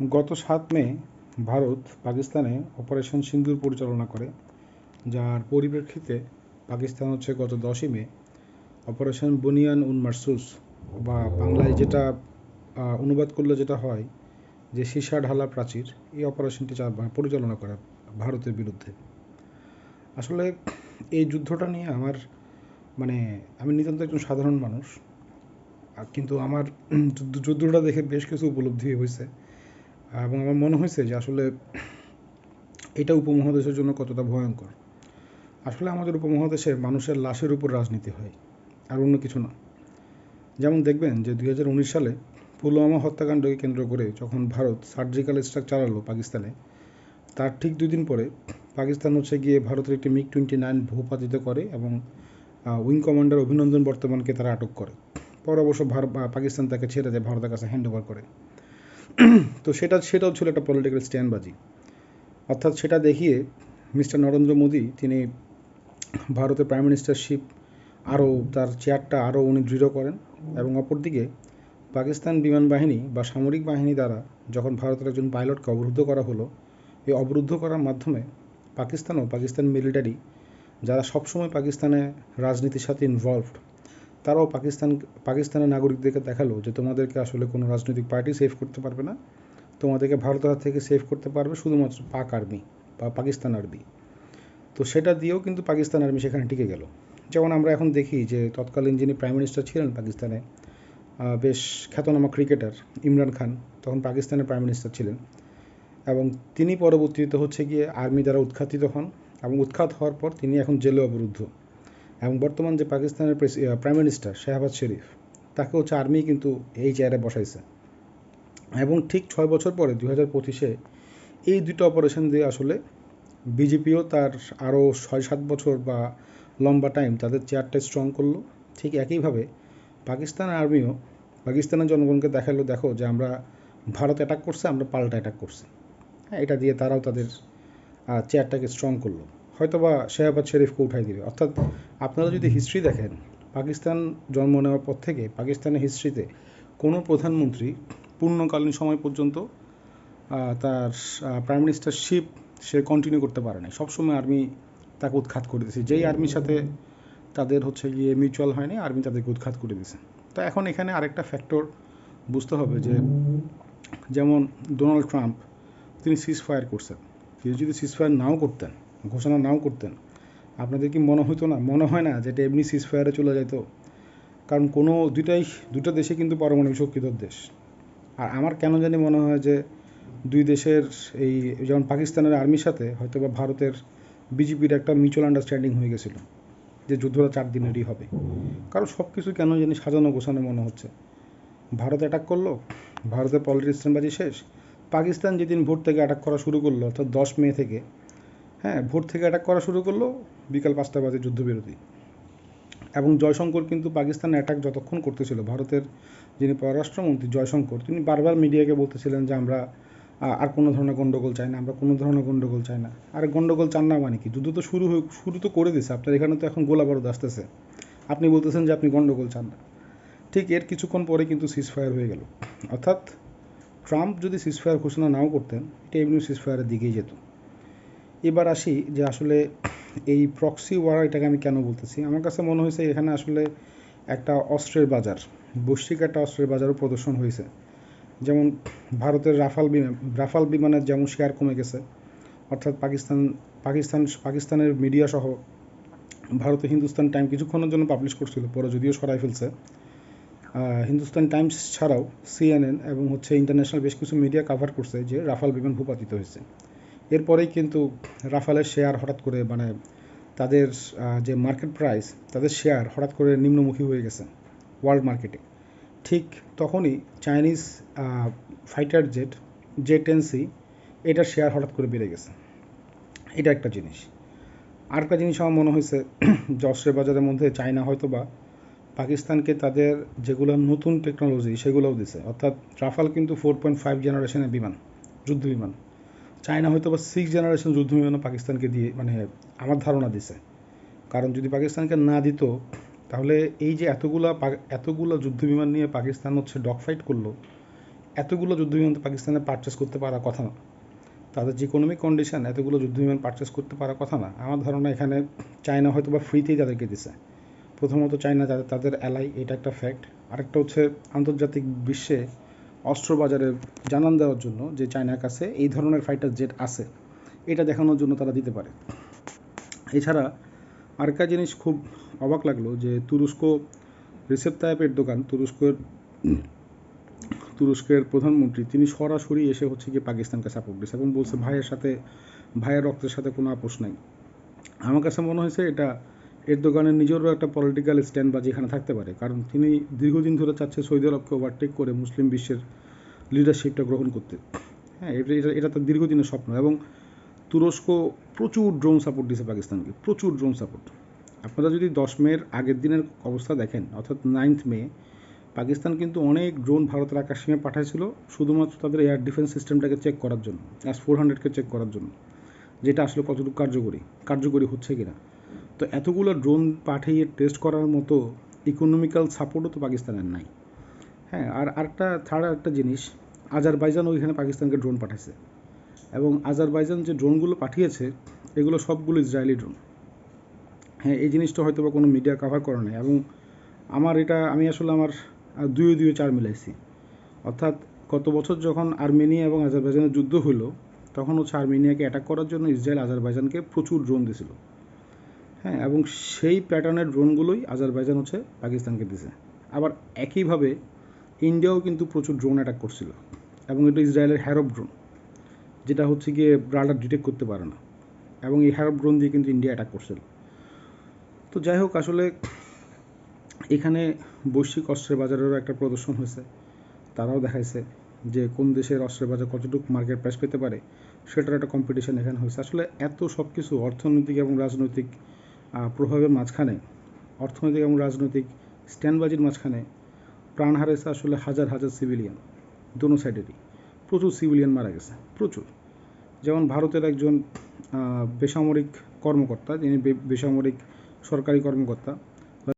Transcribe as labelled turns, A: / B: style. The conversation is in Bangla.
A: গত সাত মে ভারত পাকিস্তানে অপারেশন সিন্দুর পরিচালনা করে, যার পরিপ্রেক্ষিতে পাকিস্তান হচ্ছে গত দশই মে অপারেশন বুনিয়ান উন মারসুস বা বাংলায় যেটা অনুবাদ করলে যেটা হয় যে সীসা ঢালা প্রাচীর, এই অপারেশনটি পরিচালনা করে ভারতের বিরুদ্ধে। আসলে এই যুদ্ধটা নিয়ে আমার মানে আমি নিতান্ত একজন সাধারণ মানুষ কিন্তু আমার যুদ্ধটা দেখে বেশ কিছু উপলব্ধি হয়েছে। এবং আমার মনে হয়েছে যে আসলে এটা উপমহাদেশের জন্য কতটা ভয়ঙ্কর। আসলে আমাদের উপমহাদেশে মানুষের লাশের উপর রাজনীতি হয়, আর অন্য কিছু না। যেমন দেখবেন যে দু হাজার উনিশ সালে পুলওয়ামা হত্যাকাণ্ডকে কেন্দ্র করে যখন ভারত সার্জিক্যাল স্ট্রাক চালালো পাকিস্তানে, তার ঠিক দুই দিন পরে পাকিস্তান হচ্ছে গিয়ে ভারতের একটি মিগ টোয়েন্টি নাইন ভূপাতিত করে এবং উইং কমান্ডার অভিনন্দন বর্তমানকে তারা আটক করে। পর অবশ্য পাকিস্তান তাকে ছেড়ে দেয়, ভারতের কাছে হ্যান্ড ওভার করে। তো সেটা, সেটাও ছিল একটা পলিটিক্যাল স্ট্যান্ডবাজি অর্থাৎ সেটা দেখিয়ে মিস্টার নরেন্দ্র মোদী, তিনি ভারতের প্রাইম মিনিস্টারশিপ আরও, তার চেয়ারটা আরও উনি দৃঢ় করেন এবং অপরদিকে পাকিস্তান বিমান বাহিনী বা সামরিক বাহিনী দ্বারা যখন ভারতের একজন পাইলটকে অবরুদ্ধ করা হলো, এই অবরুদ্ধ করার মাধ্যমে পাকিস্তানও, পাকিস্তান মিলিটারি যারা সবসময় পাকিস্তানে রাজনীতির সাথে ইনভলভড তারাও পাকিস্তান, পাকিস্তানের নাগরিকদেরকে দেখাল যে তোমাদেরকে আসলে কোনো রাজনৈতিক পার্টি সেভ করতে পারবে না। তোমাদেরকে ভারতের হাত থেকে সেভ করতে পারবে শুধুমাত্র পাক আর্মি বা পাকিস্তান আর্মি তো সেটা দিয়েও কিন্তু পাকিস্তান আর্মি সেখানে টিকে গেল। যেমন আমরা এখন দেখি যে তৎকালীন যিনি প্রাইম মিনিস্টার ছিলেন পাকিস্তানে বেশ খ্যাতনামা ক্রিকেটার ইমরান খান তখন পাকিস্তানের প্রাইম মিনিস্টার ছিলেন। এবং তিনি পরবর্তীতে হচ্ছে গিয়ে আর্মি দ্বারা উৎখাতিত হন এবং উৎখাত হওয়ার পর তিনি এখন জেলে অবরুদ্ধ। এবং বর্তমান যে পাকিস্তানের প্রাইম মিনিস্টার শাহবাজ শরীফ, তাকে হচ্ছে আর্মি কিন্তু এই চেয়ারে বসাইছে। এবং ঠিক ছয় বছর পরে দু হাজার পঁচিশে, এই দুটো অপারেশন দিয়ে আসলে বিজেপিও তার আরও ছয় সাত বছর বা লম্বা টাইম তাদের চেয়ারটা স্ট্রং করল। ঠিক একইভাবে পাকিস্তান আর্মিও পাকিস্তানের জনগণকে দেখাল, দেখো যে আমরা ভারত অ্যাটাক করছে, আমরা পাল্টা অ্যাটাক করছি। হ্যাঁ এটা দিয়ে তারাও তাদের চেয়ারটাকে স্ট্রং করল। হয়তো বা শেহাবাদ শরীফকে উঠাই দিবে। অর্থাৎ আপনারা যদি হিস্ট্রি দেখেন, পাকিস্তান জন্ম নেওয়ার পর থেকে পাকিস্তানের হিস্ট্রিতে কোনো প্রধানমন্ত্রী পূর্ণকালীন সময় পর্যন্ত তার প্রাইম মিনিস্টারশিপ সে কন্টিনিউ করতে পারে না সবসময় আর্মি তাকে উৎখাত করে দিয়েছে যেই আর্মির সাথে তাদের হচ্ছে গিয়ে মিউচুয়াল হয়নি আর্মি তাদেরকে উৎখাত করে দিয়েছে তো এখন এখানে আরেকটা ফ্যাক্টর বুঝতে হবে যে, যেমন ডোনাল্ড ট্রাম্প তিনি সিজ ফায়ার করছেন। তিনি যদি সিজ ফায়ার নাও করতেন ঘোষণা নাও করতেন। আপনাদের কি মনে হতো না? মনে হয় না যেটা এমনি সিজ ফায়ারে চলে যেত কারণ কোনো দুইটাই দুটো দেশে কিন্তু পারমাণবিক শক্তিধর দেশ। আর আমার কেন জানি মনে হয় যে দুই দেশের এই, যেমন পাকিস্তানের আর্মির সাথে হয়তো বা ভারতের বিজেপির একটা মিউচুয়াল আন্ডারস্ট্যান্ডিং হয়ে গেছিল যে যুদ্ধটা চার দিনেরই হবে। কারণ সব কিছু কেন জানি সাজানো গোছানো মনে হচ্ছে। ভারত অ্যাটাক করল, ভারতের পলিটিক্যাল শেষ। পাকিস্তান যেদিন ভোট থেকে অ্যাটাক করা শুরু করল, অর্থাৎ দশ মে থেকে হ্যাঁ ভোট থেকে অ্যাটাক করা শুরু করল, বিকাল পাঁচটা বাজে যুদ্ধবিরতি। এবং জয়শঙ্কর কিন্তু পাকিস্তান অ্যাটাক যতক্ষণ করতেছিল, ভারতের যিনি পররাষ্ট্রমন্ত্রী জয়শঙ্কর, তিনি বারবার মিডিয়াকে বলতেছিলেন যে আমরা আর কোনো ধরনের গণ্ডগোল চাই না, আমরা কোনো ধরনের গণ্ডগোল চাই না। আর গণ্ডগোল চান না মানে কি? যুদ্ধ তো শুরু হয়ে, শুরু তো করে দিছে আপনার এখানে তো এখন গোলা বারুদ আসতেছে। আপনি বলতেছেন যে আপনি গণ্ডগোল চান না। ঠিক এর কিছুক্ষণ পরে কিন্তু সিজফায়ার হয়ে গেল। অর্থাৎ ট্রাম্প যদি সিজফায়ার ঘোষণা নাও করতেন, এটা এমনি সিজফায়ারের দিকেই যেত। এবার আসি যে আসলে এই প্রক্সি ওয়ার এটাকে আমি কেন বলতেছি? আমার কাছে মনে হয়েছে এখানে আসলে একটা অস্ত্রের বাজার, বৈশ্বিক একটা অস্ত্রের বাজারও প্রদর্শন হয়েছে। যেমন ভারতের রাফাল বিমান, রাফাল বিমানের যেমন শেয়ার কমে গেছে, অর্থাৎ পাকিস্তান পাকিস্তান, পাকিস্তানের মিডিয়া সহ ভারতে হিন্দুস্তান টাইম কিছুক্ষণের জন্য পাবলিশ করছিল, পরে যদিও সরাই ফেলছে। হিন্দুস্তান টাইমস ছাড়াও সিএনএন এবং হচ্ছে ইন্টারন্যাশনাল বেশ কিছু মিডিয়া কাভার করছে যে রাফাল বিমান ভূপাতিত হয়েছে। এরপরেই কিন্তু রাফালের শেয়ার হঠাৎ করে মানে তাদের যে মার্কেট প্রাইস তাদের শেয়ার হঠাৎ করে নিম্নমুখী হয়ে গেছে ওয়ার্ল্ড মার্কেটে ঠিক তখনই Chinese fighter jet J ten C এটার শেয়ার হঠাৎ করে বেড়ে গেছে। এটা একটা জিনিস। আর একটা জিনিস আমার মনে হয়েছে যে বাজারের মধ্যে চায়না হয়তো বা পাকিস্তানকে তাদের যেগুলো নতুন টেকনোলজি সেগুলোও দিছে। অর্থাৎ রাফাল কিন্তু ফোর পয়েন্ট ফাইভ জেনারেশনের বিমান, যুদ্ধ বিমান। চায়না হয়তো বা সিক্স জেনারেশন যুদ্ধ বিমানও পাকিস্তানকে দিয়ে মানে আমার ধারণা দিছে। কারণ যদি পাকিস্তানকে না দিত, তাহলে এই যে এতগুলা এতগুলো যুদ্ধ বিমান নিয়ে পাকিস্তান হচ্ছে ডগ ফাইট করল, এতগুলো যুদ্ধবিমান তো পাকিস্তানে পারচেস করতে পারার কথা না। তাদের যে ইকোনমিক কন্ডিশন এতগুলো যুদ্ধবিমান পারচেস করতে পারার কথা না। আমার ধারণা এখানে চায়না হয়তো বা ফ্রিতেই তাদেরকে দিছে। প্রথমত চায়না তাদের তাদের অ্যালাই এটা একটা ফ্যাক্ট আরেকটা হচ্ছে আন্তর্জাতিক বিশ্বে অস্ত্র বাজারে জানান দেওয়ার জন্য যে চায়নার কাছে এই ধরনের ফাইটার জেট আছে, এটা দেখানোর জন্য তারা দিতে পারে। এছাড়া আরেকটা জিনিস খুব অবাক লাগল যে তুরস্ক রিসেপ তায়েপের দোকান, তুরস্কের তুরস্কের প্রধানমন্ত্রী, তিনি সরাসরি এসে হচ্ছে গিয়ে পাকিস্তানকে সাপোর্ট দিয়েছে এবং বলছে, ভাইয়ের সাথে, ভাইয়ের রক্তের সাথে কোনো আপোষ নাই। আমার কাছে মনে হয়েছে এটা এর দোকানের নিজেরও একটা পলিটিক্যাল স্ট্যান্ড বা যেখানে থাকতে পারে। কারণ তিনি দীর্ঘদিন ধরে চাচ্ছে সৌদি আরবকে ওভারটেক করে মুসলিম বিশ্বের লিডারশিপটা গ্রহণ করতে। হ্যাঁ এটা এটা তার দীর্ঘদিনের স্বপ্ন এবং তুরস্ক প্রচুর ড্রোন সাপোর্ট দিয়েছে পাকিস্তানকে, প্রচুর ড্রোন সাপোর্ট আপনারা যদি দশ মের আগের দিনের অবস্থা দেখেন, অর্থাৎ নাইন্থ মে, পাকিস্তান কিন্তু অনেক ড্রোন ভারতের আকাশসীমে পাঠাইছিল শুধুমাত্র তাদের এয়ার ডিফেন্স সিস্টেমটাকে চেক করার জন্য এস ফোর হান্ড্রেডকে চেক করার জন্য, যেটা আসলে কতটুকু কার্যকরী কার্যকরী হচ্ছে কিনা। তো এতগুলো ড্রোন পাঠিয়ে টেস্ট করার মতো ইকোনমিক্যাল সাপোর্টও তো পাকিস্তানের নাই। হ্যাঁ আর আরেকটা থার্ড একটা জিনিস, আজারবাইজান ওইখানে পাকিস্তানকে ড্রোন পাঠাইছে। এবং আজারবাইজান যে ড্রোনগুলো পাঠিয়েছে, এগুলো সবগুলো ইসরায়েলি ড্রোন হ্যাঁ এই জিনিসটা হয়তো বা কোনো মিডিয়া কভার করে নাই। এবং আমার এটা, আমি আসলে আমার দুয়ে দুয়ে চার মিলাইছি। অর্থাৎ গত বছর যখন আর্মেনিয়া এবং আজারবাইজানের যুদ্ধ হলো তখন হচ্ছে আর্মেনিয়াকে অ্যাটাক করার জন্য ইসরায়েল আজারবাইজানকে প্রচুর ড্রোন দিয়েছিল হ্যাঁ এবং সেই প্যাটার্নের ড্রোনগুলোই আজারবাইজান হচ্ছে পাকিস্তানকে দিছে। আবার একইভাবে ইন্ডিয়াও কিন্তু প্রচুর ড্রোন অ্যাটাক করছিল, এবং এটা ইসরায়েলের হ্যারব ড্রোন যেটা হচ্ছে গিয়ে রাডার ডিটেক্ট করতে পারে না, এবং এই হ্যারব ড্রোন দিয়ে কিন্তু ইন্ডিয়া অ্যাটাক করছিল। তো যাই হোক, আসলে এখানে বৈশ্বিক অস্ত্রের বাজারেরও একটা প্রদর্শন হয়েছে। তারাও দেখাইছে যে কোন দেশের অস্ত্রের বাজার কতটুকু মার্কেট প্রাইস পেতে পারে, সেটার একটা কম্পিটিশন এখানে হয়েছে। আসলে এত সব কিছু অর্থনৈতিক এবং রাজনৈতিক প্রভাবের মাঝখানে, অর্থনৈতিক এবং রাজনৈতিক স্ট্যান্ডবাজির মাঝখানে, প্রাণ হারেছে আসলে হাজার হাজার সিভিলিয়ান দোনো সাইডেরই প্রচুর সিভিলিয়ান মারা গেছে, প্রচুর। যেমন ভারতের একজন বেসামরিক কর্মকর্তা, যিনি বেসামরিক সরকারি কর্মকর্তা